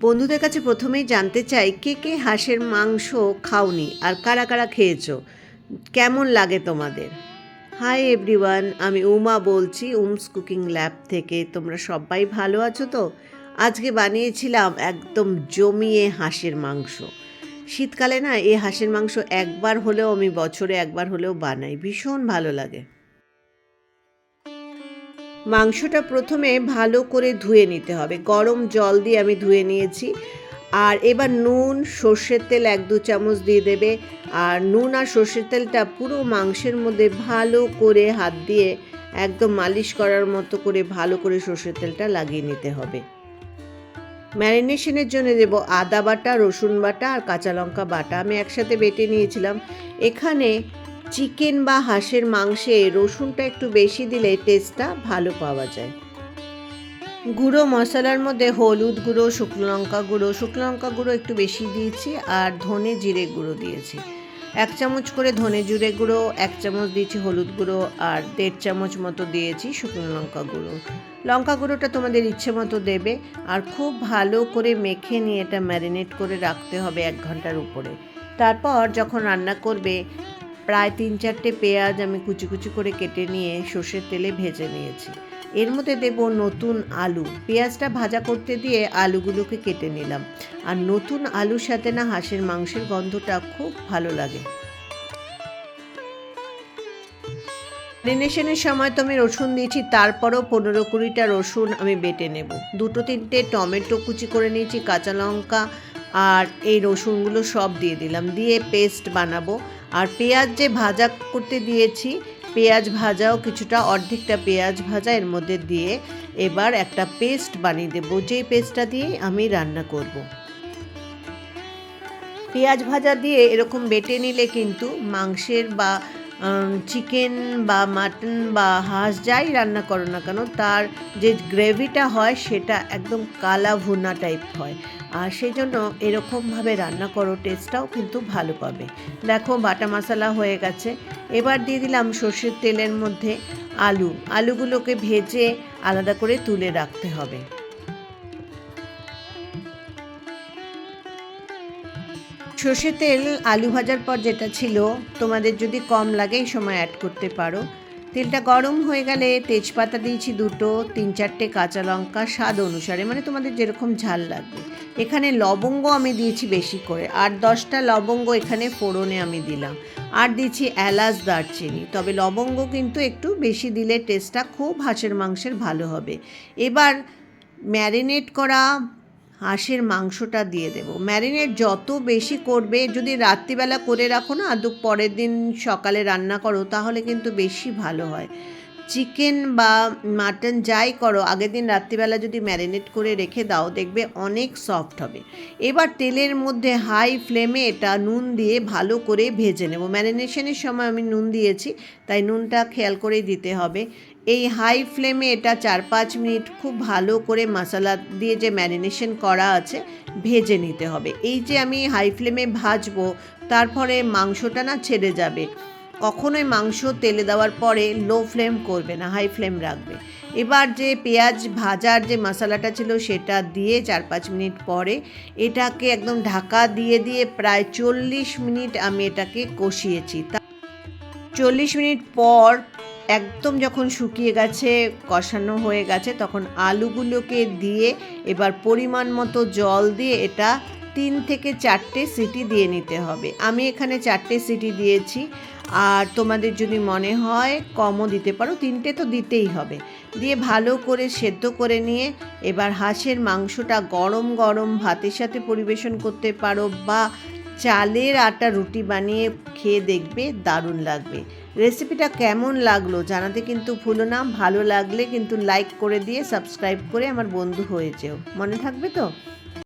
বন্ধুদের কাছে প্রথমেই জানতে চাই, কে কে হাঁসের মাংস খাওনি আর কারা কারা খেয়েছো? কেমন লাগে তোমাদের? হাই এভরিওয়ান আমি উমা বলছি, উমস কুকিং ল্যাব থেকে। তোমরা সবাই ভালো আছো তো? আজকে বানিয়েছিলাম একদম জমিয়ে হাঁসের মাংস। শীতকালে না এই হাঁসের মাংস একবার হলেও আমি বছরে একবার হলেও বানাই, ভীষণ ভালো লাগে। মাংসটা প্রথমে ভালো করে ধুয়ে নিতে হবে। গরম জল দিয়ে আমি ধুয়ে নিয়েছি। আর এবার নুন, সর্ষের তেল এক দু চামচ দিয়ে দেবে। আর নুন আর সর্ষের তেলটা পুরো মাংসের মধ্যে ভালো করে হাত দিয়ে একদম মালিশ করার মতো করে ভালো করে সর্ষের তেলটা লাগিয়ে নিতে হবে। ম্যারিনেশনের জন্য দেবো আদা বাটা, রসুন বাটা আর কাঁচা লঙ্কা বাটা। আমি একসাথে বেটে নিয়েছিলাম। এখানে চিকেন বা হাঁসের মাংসে রসুনটা একটু বেশি দিলে টেস্টটা ভালো পাওয়া যায়। গুঁড়ো মশলার মধ্যে হলুদ গুঁড়ো, শুকনো লঙ্কা গুঁড়ো, শুকনো লঙ্কা গুঁড়ো একটু বেশি দিয়েছি আর ধনে জিরে গুঁড়ো দিয়েছি। এক চামচ করে ধনে জিরে গুঁড়ো, এক চামচ দিয়েছি হলুদ গুঁড়ো আর দেড় চামচ মতো দিয়েছি শুকনো লঙ্কা গুঁড়ো। লঙ্কা গুঁড়োটা তোমাদের ইচ্ছে মতো দেবে আর খুব ভালো করে মেখে নিয়ে এটা ম্যারিনেট করে রাখতে হবে এক ঘণ্টার উপরে। তারপর যখন রান্না করবে প্রায় তিন চারটে পেঁয়াজ আমি কুচি কুচি করে কেটে নিয়ে সর্ষের তেলে ভেজে নিয়েছি। এর মধ্যে দেব নতুন আলু। পেঁয়াজটা ভাজা করতে দিয়ে আলুগুলোকে কেটে নিলাম। আর নতুন আলুর সাথে না হাঁসের মাংসের গন্ধটা খুব ভালো লাগে। ম্যারিনেশনের সময় তো আমি রসুন দিয়েছি, তারপরও পনেরো কুড়িটা রসুন আমি বেটে নেব। দুটো তিনটে টমেটো কুচি করে নিয়েছি, কাঁচা লঙ্কা আর এই রসুনগুলো সব দিয়ে দিলাম। দিয়ে পেস্ট বানাবো। আর পেঁয়াজ যে ভাজা করতে দিয়েছি, পেঁয়াজ ভাজাও কিছুটা, অর্ধেকটা পেঁয়াজ ভাজা এর মধ্যে দিয়ে এবার একটা পেস্ট বানিয়ে দেবো। যেই পেস্টটা দিয়ে আমি রান্না করব। পেঁয়াজ ভাজা দিয়ে এরকম বেটে নিলে কিন্তু মাংসের বা চিকেন বা মাটন বা হাঁস যাই রান্না করো না কেন, তার যে গ্রেভিটা হয় সেটা একদম কালা ভুনা টাইপ হয়। আর সেই জন্য এরকমভাবে রান্না করো টেস্টটাও কিন্তু ভালো পাবে। দেখো বাটা মশলা হয়ে গেছে। এবার দিয়ে দিলাম সর্ষের তেলের মধ্যে আলু। আলুগুলোকে ভেজে আলাদা করে তুলে রাখতে হবে। সর্ষের তেল, আলু ভাজার পর যেটা ছিল, তোমাদের যদি কম লাগে এই সময় অ্যাড করতে পারো। তেলটা গরম হয়ে গেলে তেজপাতা দিয়েছি দুটো, তিন চারটে কাঁচা লঙ্কা, স্বাদ অনুসারে মানে তোমাদের যেরকম ঝাল লাগবে। এখানে লবঙ্গ আমি দিয়েছি বেশি করে, আর দশটা লবঙ্গ এখানে ফোড়নে আমি দিলাম। আর দিয়েছি এলাচ দারচিনি, তবে লবঙ্গ কিন্তু একটু বেশি দিলে টেস্টটা খুব হাঁসের মাংসের ভালো হবে। এবার ম্যারিনেট করা হাঁসের মাংসটা দিয়ে দেব। ম্যারিনেট যত বেশি করবে, যদি রাত্রিবেলা করে রাখো না দু পরের দিন সকালে রান্না করো, তাহলে কিন্তু বেশি ভালো হয়। চিকেন বা মাটন যাই করো, আগের দিন রাত্রিবেলা যদি ম্যারিনেট করে রেখে দাও, দেখবে অনেক সফট হবে। এবার তেলের মধ্যে হাই ফ্লেমে এটা নুন দিয়ে ভালো করে ভেজে নেব। ম্যারিনেশনের সময় আমি নুন দিয়েছি, তাই নুনটা খেয়াল করেই দিতে হবে। এই হাই ফ্লেমে এটা চার পাঁচ মিনিট খুব ভালো করে মশলা দিয়ে যে ম্যারিনেশন করা আছে, ভেজে নিতে হবে। এই যে আমি হাই ফ্লেমে ভাজবো, তারপরে মাংসটা না ছেড়ে যাবে। কখনোই মাংস তেলে দেওয়ার পরে লো ফ্লেম করবে না হাই ফ্লেম রাখবে। এবার যে পেঁয়াজ ভাজার যে মশলাটা ছিল সেটা দিয়ে চার পাঁচ মিনিট পরে এটাকে একদম ঢাকা দিয়ে দিয়ে প্রায় চল্লিশ মিনিট আমি এটাকে কষিয়েছি। তা চল্লিশ মিনিট পর একদম যখন শুকিয়ে গেছে, কষানো হয়ে গেছে, তখন আলুগুলোকে দিয়ে এবার পরিমাণ মতো জল দিয়ে এটা তিন থেকে চারটে সিটি দিয়ে নিতে হবে। আমি এখানে চারটে সিটি দিয়েছি। আর তোমাদের যদি মনে হয় কমও দিতে পারো, তিনটে তো দিতেই হবে। দিয়ে ভালো করে সেদ্ধ করে নিয়ে এবার হাঁসের মাংসটা গরম গরম ভাতের সাথে পরিবেশন করতে পারো বা চালের আটা রুটি বানিয়ে খেয়ে দেখবে, দারুণ লাগবে। রেসিপিটা কেমন লাগল জানাতে কিন্তু ভুলো না। ভালো লাগলে কিন্তু লাইক করে দিয়ে সাবস্ক্রাইব করে আমার বন্ধু হয়ে যেও। মনে থাকবে তো?